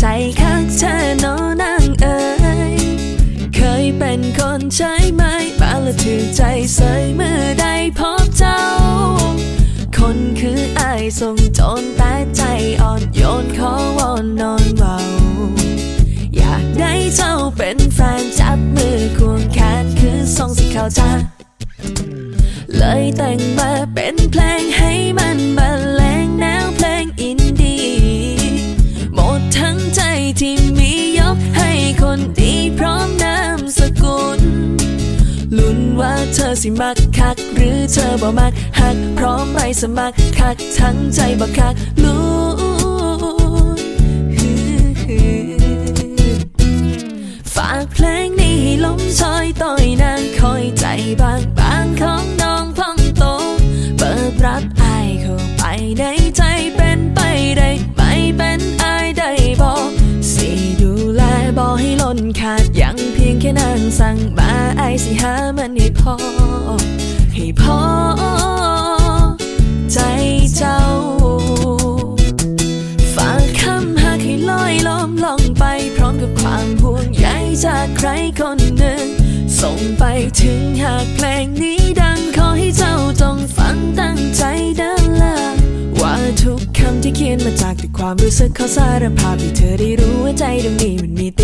ใจคักเธอโนนางเอ๋ยเคยเป็นคนใช้ไหมมาละถือใจใส่เมื่อได้พบเจ้า คนคืออายทรงจรแต่ใจอ่อนโยนขอวอนนอนเบาอยากได้เจ้าเป็นแฟนจับมือควงแขนคือทรงสิเขาจ้าเลยแต่งมาเป็นเพลงให้มัน สิมักคัก หรือเธอบ่มักหัก พร้อมไปสมัครคัก ทั้งใจบ่คักลุ้ฝากเพลงนี้ให้มซอยต่อยนางคอยใจบางบางของน้องพองโต เปิดรับอายเข้าไปในใจเป็นไปได้ไม่เป็นอายได้บอกสิดูแลบอกให้ล้นขาดยังเพียงแค่นางสั่งมาไอสิหามันให้พอ ให้พอใจเจ้า ฝากคำหักให้ลอยล้อมลองไปพร้อมกับความห่วงใยจากใครคนหนึ่ง ส่งไปถึงหากเพลงนี้ดังขอให้เจ้าจงฟังตั้งใจเดินละว่าทุกคำที่เขียนมาจากแต่ความรู้สึกเขาสารภาพให้เธอได้รู้ว่าใจดวงนี้มันมีแต่